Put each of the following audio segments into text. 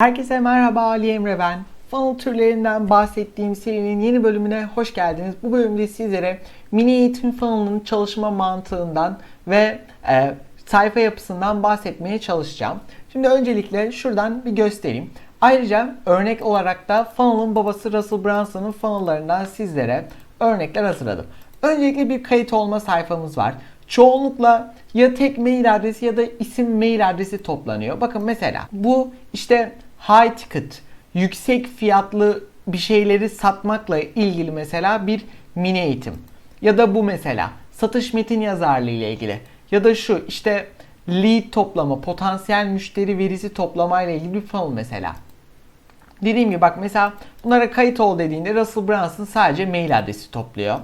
Herkese merhaba Ali Emre ben. Funnel türlerinden bahsettiğim serinin yeni bölümüne hoş geldiniz. Bu bölümde sizlere mini eğitim funnel'ın çalışma mantığından ve e, sayfa yapısından bahsetmeye çalışacağım. Şimdi öncelikle şuradan bir göstereyim. Ayrıca örnek olarak da funnel'ın babası Russell Brunson'ın funnel'larından sizlere örnekler hazırladım. Öncelikle bir kayıt olma sayfamız var. Çoğunlukla ya tek mail adresi ya da isim mail adresi toplanıyor. Bakın mesela bu işte high ticket, yüksek fiyatlı bir şeyleri satmakla ilgili mesela bir mini eğitim. Ya da bu mesela satış metin yazarlığı ile ilgili. Ya da şu işte lead toplama, potansiyel müşteri verisi toplama ile ilgili bir funnel mesela. Dediğim gibi bak mesela bunlara kayıt ol dediğinde Russell Brunson sadece mail adresi topluyor.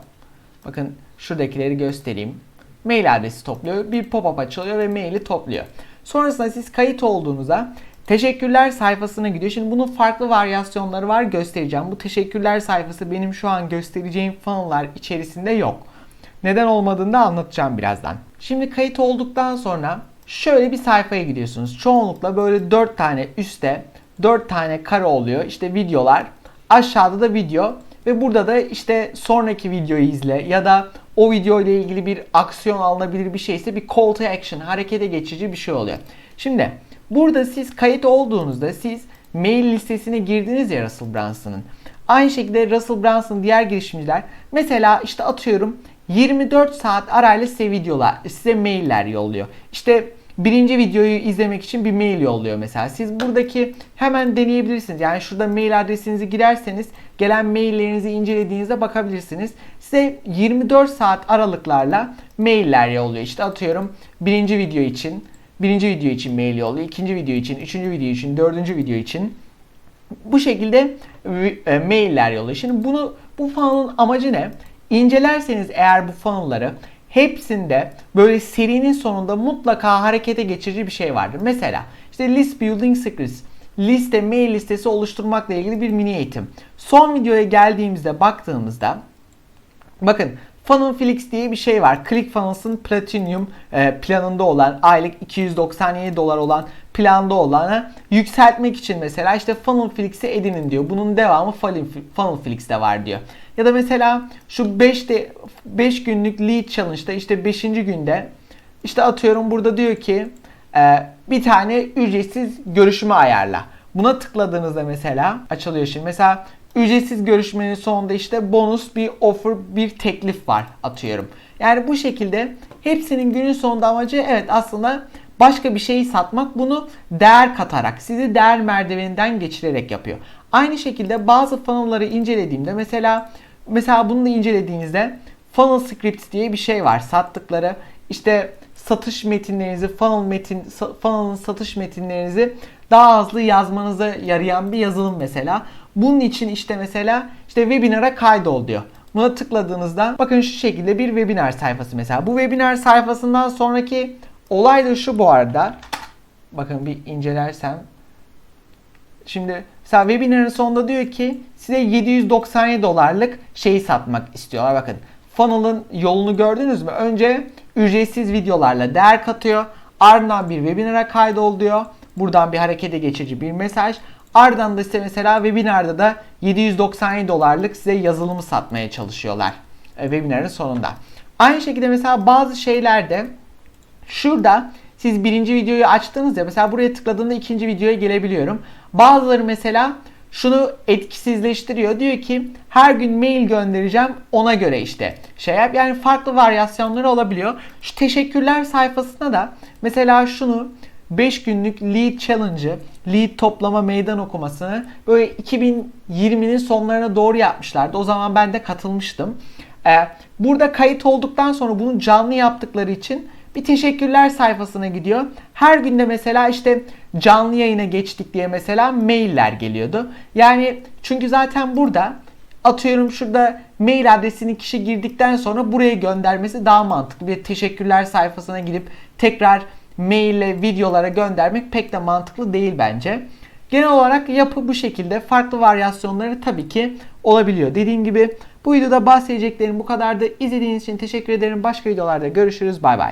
Bakın şuradakileri göstereyim. Mail adresi topluyor. Bir pop-up açılıyor ve maili topluyor. Sonrasında siz kayıt olduğunuzda teşekkürler sayfasına gidiyor. Şimdi bunun farklı varyasyonları var göstereceğim. Bu teşekkürler sayfası benim şu an göstereceğim funnel'lar içerisinde yok. Neden olmadığını da anlatacağım birazdan. Şimdi kayıt olduktan sonra şöyle bir sayfaya gidiyorsunuz. Çoğunlukla böyle 4 tane üstte 4 tane kare oluyor. İşte videolar. Aşağıda da video ve burada da işte sonraki videoyu izle ya da o video ile ilgili bir aksiyon alınabilir bir şeyse bir call to action, harekete geçici bir şey oluyor. Şimdi burada siz kayıt olduğunuzda siz mail listesine girdiniz ya Russell Brunson'ın. Aynı şekilde Russell Brunson diğer girişimciler mesela işte atıyorum 24 saat arayla size videolar, size mailler yolluyor. İşte birinci videoyu izlemek için bir mail yolluyor mesela. Siz buradaki hemen deneyebilirsiniz. Yani şurada mail adresinizi girerseniz gelen maillerinizi incelediğinizde bakabilirsiniz. Size 24 saat aralıklarla mailler yolluyor. İşte atıyorum birinci video için, birinci video için mail yolluyor. ikinci video için, üçüncü video için, dördüncü video için. Bu şekilde e, mailler yolluyor. Şimdi bunu bu funnel'ın amacı ne? İncelerseniz eğer bu funnel'ları hepsinde böyle serinin sonunda mutlaka harekete geçirici bir şey vardır. Mesela işte list building secrets, liste, mail listesi oluşturmakla ilgili bir mini eğitim. Son videoya geldiğimizde baktığımızda bakın Funnelflix diye bir şey var. ClickFunnels'ın Platinum e, planında olan aylık 297 dolar olan planda olanı yükseltmek için mesela işte Funnelflix'i edinin diyor. Bunun devamı Funnelflix'te var diyor. Ya da mesela şu 5 de 5 günlük lead challenge'da işte 5. günde işte atıyorum burada diyor ki e, bir tane ücretsiz görüşme ayarla. Buna tıkladığınızda mesela açılıyor şimdi. Mesela ücretsiz görüşmenin sonunda işte bonus bir offer bir teklif var atıyorum. Yani bu şekilde hepsinin günün sonunda amacı evet aslında başka bir şeyi satmak bunu değer katarak sizi değer merdiveninden geçirerek yapıyor. Aynı şekilde bazı funnel'ları incelediğimde mesela mesela bunu da incelediğinizde funnel scripts diye bir şey var. Sattıkları işte satış metinlerinizi, funnel metin, funnel'ın satış metinlerinizi daha hızlı yazmanıza yarayan bir yazılım mesela. Bunun için işte mesela işte webinara kaydol diyor. Buna tıkladığınızda bakın şu şekilde bir webinar sayfası mesela. Bu webinar sayfasından sonraki olay da şu bu arada. Bakın bir incelersem. Şimdi mesela webinarın sonunda diyor ki size 797 dolarlık şeyi satmak istiyorlar. Bakın funnel'ın yolunu gördünüz mü? Önce ücretsiz videolarla değer katıyor. Ardından bir webinara kaydol diyor. Buradan bir harekete geçici bir mesaj. Ardından da ise mesela webinarda da 797 dolarlık size yazılımı satmaya çalışıyorlar. E, webinarın sonunda. Aynı şekilde mesela bazı şeylerde şurada siz birinci videoyu açtınız mesela buraya tıkladığında ikinci videoya gelebiliyorum. Bazıları mesela şunu etkisizleştiriyor. Diyor ki her gün mail göndereceğim ona göre işte şey yap. Yani farklı varyasyonları olabiliyor. Şu teşekkürler sayfasına da mesela şunu 5 günlük lead challenge'ı, lead toplama meydan okumasını böyle 2020'nin sonlarına doğru yapmışlardı. O zaman ben de katılmıştım. Ee, burada kayıt olduktan sonra bunu canlı yaptıkları için bir teşekkürler sayfasına gidiyor. Her günde mesela işte canlı yayına geçtik diye mesela mailler geliyordu. Yani çünkü zaten burada atıyorum şurada mail adresini kişi girdikten sonra buraya göndermesi daha mantıklı. Bir teşekkürler sayfasına gidip tekrar maille videolara göndermek pek de mantıklı değil bence. Genel olarak yapı bu şekilde. Farklı varyasyonları tabii ki olabiliyor. Dediğim gibi bu videoda bahsedeceklerim bu kadardı. İzlediğiniz için teşekkür ederim. Başka videolarda görüşürüz. Bay bay.